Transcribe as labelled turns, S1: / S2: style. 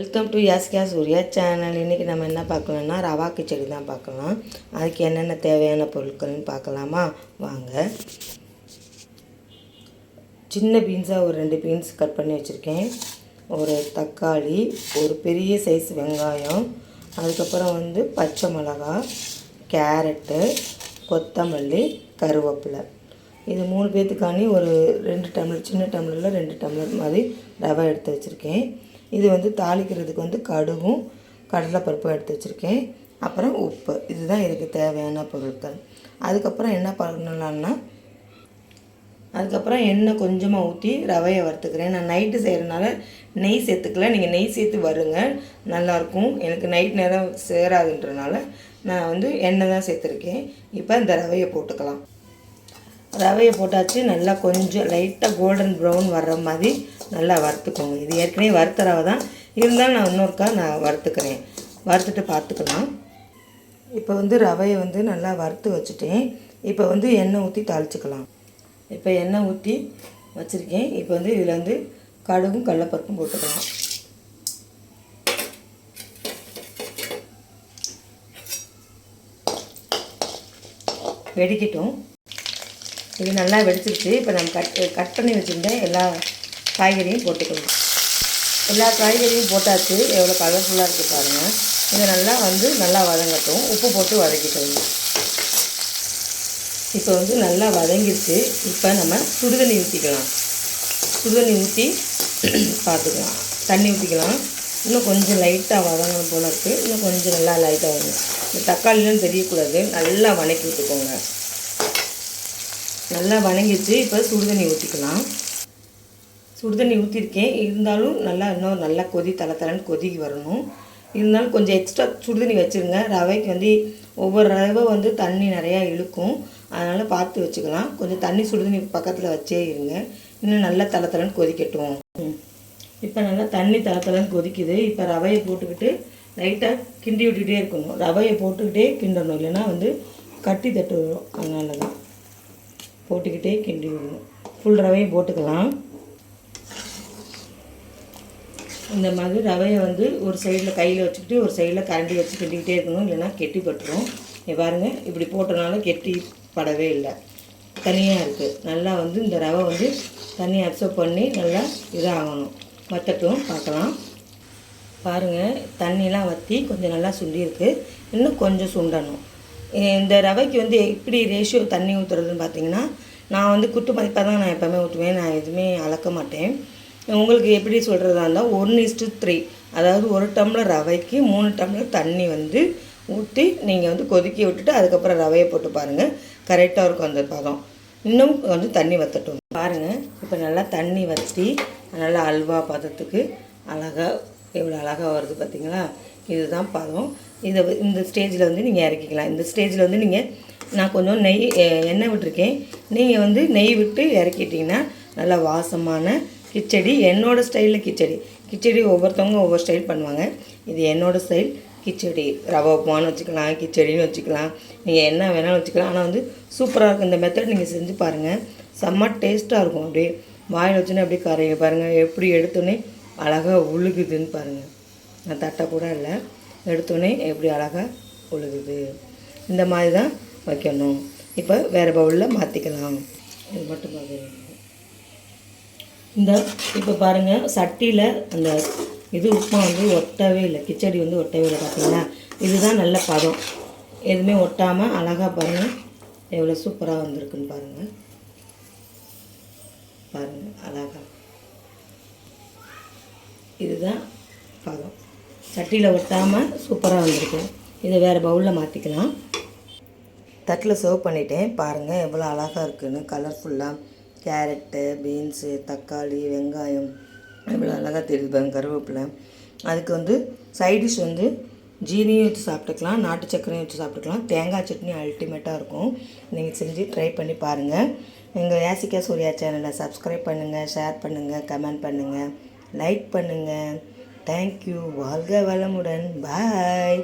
S1: Welcome to Yaskiya Surya channel இன்றைக்கி நம்ம என்ன பார்க்கலாம்னா ரவா கிச்சடி தான் பார்க்கலாம். அதுக்கு என்னென்ன தேவையான பொருட்கள்னு பார்க்கலாமா? வாங்க. சின்ன பீன்ஸாக ஒரு ரெண்டு பீன்ஸ் கட் பண்ணி வச்சுருக்கேன். ஒரு தக்காளி ஒரு பெரிய சைஸ் வெங்காயம் அதுக்கப்புறம் வந்து பச்சை மிளகா கேரட்டு கொத்தமல்லி கருவேப்பிலை. இது மூணு பேர்த்துக்காண்டி ஒரு ரெண்டு டம்ளர் சின்ன டம்ளரில் ரெண்டு டம்ளர் மாதிரி ரவை எடுத்து வச்சுருக்கேன். இது வந்து தாளிக்கிறதுக்கு வந்து கடுகும் கடலைப்பருப்பும் எடுத்து வச்சுருக்கேன். அப்புறம் உப்பு. இதுதான் இதுக்கு தேவையான பொருட்கள். அதுக்கப்புறம் என்ன பண்ணலான்னா அதுக்கப்புறம் எண்ணெய் கொஞ்சமாக ஊற்றி ரவையை வறுத்துக்கிறேன். நான் நைட்டு செய்கிறனால நெய் சேர்த்துக்கல. நீங்கள் நெய் சேர்த்து வருங்க. நல்லாயிருக்கும். எனக்கு நைட் நேரம் சேராதுன்றனால நான் வந்து எண்ணெய் தான் சேர்த்துருக்கேன். இப்போ இந்த ரவையை போட்டுக்கலாம். ரவையை போட்டாச்சு. நல்லா கொஞ்சம் லைட்டாக கோல்டன் ப்ரௌன் வர்ற மாதிரி நல்லா வறுத்துக்கோங்க. இது ஏற்கனவே வறுத்த ரவை தான். இருந்தாலும் நான் இன்னொருக்கா நான் வறுத்துக்கிறேன். வறுத்துட்டு பார்த்துக்கலாம். இப்போ வந்து ரவையை வந்து நல்லா வறுத்து வச்சுட்டேன். இப்போ வந்து எண்ணெய் ஊற்றி தாளிச்சுக்கலாம். இப்போ எண்ணெய் ஊற்றி வச்சுருக்கேன். இப்போ வந்து இதில் வந்து கடுகும் கடலப்பருப்பும் போட்டுக்கலாம். வெடிக்கட்டும். இது நல்லா வெடிச்சிருச்சு. இப்போ நம்ம கட் கட் பண்ணி வச்சுருந்தேன் எல்லா காய்கறியும் போட்டுக்கணும். எல்லா காய்கறியும் போட்டாச்சு. எவ்வளோ கலர்ஃபுல்லாக இருக்குது பாருங்கள் இதை நல்லா வந்து நல்லா வதங்கட்டும். உப்பு போட்டு வதக்கிட்டோம் இப்போ வந்து நல்லா வதங்கிடுச்சு இப்போ நம்ம சுடுதண்ணி ஊற்றிக்கலாம் சுடுதண்ணி ஊற்றி பார்த்துக்கலாம். தண்ணி ஊற்றிக்கலாம் இன்னும் கொஞ்சம் லைட்டாக வதங்கணும் போல இருக்குது இன்னும் கொஞ்சம் நல்லா லைட்டாக வரும் இந்த தக்காளிலாம் தெரியக்கூடாது. நல்லா வதக்கி விட்டுக்கோங்க. நல்லா வணங்கிடுச்சு இப்போ சுடுதண்ணி ஊற்றிக்கலாம் சுடுதண்ணி ஊற்றிருக்கேன் இருந்தாலும் நல்லா இன்னும் நல்லா கொதி தலை தலைன்னு கொதிக்கு வரணும். இருந்தாலும் கொஞ்சம் எக்ஸ்ட்ரா சுடுதண்ணி வச்சுருங்க. ரவைக்கு வந்து ஒவ்வொரு ரவை வந்து தண்ணி நிறையா இழுக்கும். அதனால் பார்த்து வச்சுக்கலாம். கொஞ்சம் தண்ணி சுடுதண்ணி பக்கத்தில் வச்சே இருங்க. இன்னும் நல்லா தலை தலைன்னு கொதிக்கட்டும். இப்போ நல்லா தண்ணி தலை தலைன்னு கொதிக்குது. இப்போ ரவையை போட்டுக்கிட்டு லைட்டாக கிண்டி விட்டுக்கிட்டே இருக்கணும். ரவையை போட்டுக்கிட்டே கிண்டணும். இல்லைன்னா வந்து கட்டி தட்டு வரும். அதனால தான் போட்டுக்கிட்டே கிண்டி விடணும். ஃபுல் ரவையும் போட்டுக்கலாம். இந்த மாதிரி ரவையை வந்து ஒரு சைடில் கையில் வச்சுக்கிட்டு ஒரு சைடில் கரண்டி வச்சு கிண்டிக்கிட்டே இருக்கணும். இல்லைன்னா கெட்டி பட்டுரும். இங்க பாருங்க இப்படி போட்டனால கெட்டி படவே இல்லை. தனியாக இருக்குது நல்லா வந்து இந்த ரவை வந்து தண்ணி அப்சர்வ் பண்ணி நல்லா இதாகணும். வத்தட்டும் பார்க்கலாம். பாருங்கள் தண்ணிலாம் வற்றி கொஞ்சம் நல்லா சுண்டியிருக்கு. இன்னும் கொஞ்சம் சுண்டணும். இந்த ரவைக்கு வந்து எப்படி ரேஷியோ தண்ணி ஊற்றுறதுன்னு பார்த்தீங்கன்னா நான் வந்து குத்து மதிப்பாக தான் நான் எப்போவுமே ஊற்றுவேன் நான் எதுவுமே அளக்க மாட்டேன். உங்களுக்கு எப்படி சொல்கிறதா இருந்தால் ஒன் இஸ்டு த்ரீ அதாவது ஒரு டம்ளர் ரவைக்கு மூணு டம்ளர் தண்ணி வந்து ஊற்றி நீங்கள் வந்து கொதிக்க விட்டுட்டு அதுக்கப்புறம் ரவையை போட்டு பாருங்கள் கரெக்டாக இருக்கும் அந்த பதம். இன்னும் கொஞ்சம் தண்ணி வற்றட்டும் பாருங்கள் இப்போ நல்லா தண்ணி வற்றி நல்லா அல்வா பதத்துக்கு அழகாக எவ்வளோ அழகாக வருது பார்த்தீங்களா இதுதான் பதம். இதை இந்த ஸ்டேஜில் வந்து நீங்கள் இறக்கிக்கலாம். இந்த ஸ்டேஜில் வந்து நீங்கள் நான் கொஞ்சம் நெய் எண்ணெய் விட்டுருக்கேன். நீங்கள் வந்து நெய் விட்டு இறக்கிட்டிங்கன்னா நல்லா வாசமான கிச்சடி என்னோடய ஸ்டைலில் கிச்சடி. கிச்சடி ஒவ்வொருத்தவங்க ஒவ்வொரு ஸ்டைல் பண்ணுவாங்க. இது என்னோடய ஸ்டைல் கிச்சடி ரவா உப்புமான்னு வச்சுக்கலாம் கிச்சடின்னு வச்சுக்கலாம். நீங்கள் என்ன வேணாலும் வச்சுக்கலாம். ஆனால் வந்து சூப்பராக இருக்கும். இந்த மெத்தட் நீங்கள் செஞ்சு பாருங்கள் செம்ம டேஸ்ட்டாக இருக்கும். அப்படியே வாயில் வச்சுன்னு அப்படியே கரையை பாருங்கள் எப்படி எடுத்தோன்னே அழகாக உழுகுதுன்னு பாருங்கள் நான் தட்டை கூட இல்லை. எடுத்தோடனே எப்படி அழகாக உழுகுது. இந்த மாதிரி தான் வைக்கணும். இப்போ வேறு பவுலில் மாற்றிக்கலாம் இது மட்டும் பார்க்குறேன் இந்த இப்போ பாருங்கள் சட்டியில் அந்த இது உப்புமா வந்து ஒட்டவே இல்லை கிச்சடி வந்து ஒட்டவே இல்லை பார்த்தீங்களா இதுதான் நல்ல பதம். எதுவுமே ஒட்டாமல் அழகாக பாருங்கள் எவ்வளோ சூப்பராக வந்திருக்குன்னு பாருங்கள் பாருங்கள் அழகாக இதுதான் பதம். சட்டியில் ஒட்டாமல் சூப்பராக வந்திருக்கு. இதை வேறு பவுலில் மாற்றிக்கலாம் தட்டில் சர்வ் பண்ணிட்டேன். பாருங்கள் எவ்வளோ அழகாக இருக்குன்னு கலர்ஃபுல்லாக கேரட்டு பீன்ஸு தக்காளி வெங்காயம் இவ்வளோ அழகாக தெரியுது பாருங்க கருவேப்பிலை. அதுக்கு வந்து சைடிஷ் வந்து ஜீனியும் வச்சு சாப்பிட்டுக்கலாம் நாட்டு சக்கரையும் வச்சு சாப்பிட்டுக்கலாம். தேங்காய் சட்னி அல்டிமேட்டாக இருக்கும். நீங்கள் செஞ்சு ட்ரை பண்ணி பாருங்கள் எங்கள் யாசிகா சூர்யா சேனலை சப்ஸ்கிரைப் பண்ணுங்கள் ஷேர் பண்ணுங்கள் கமெண்ட் பண்ணுங்கள் லைக் பண்ணுங்கள் தேங்க்யூ வாழ்க வளமுடன். பாய்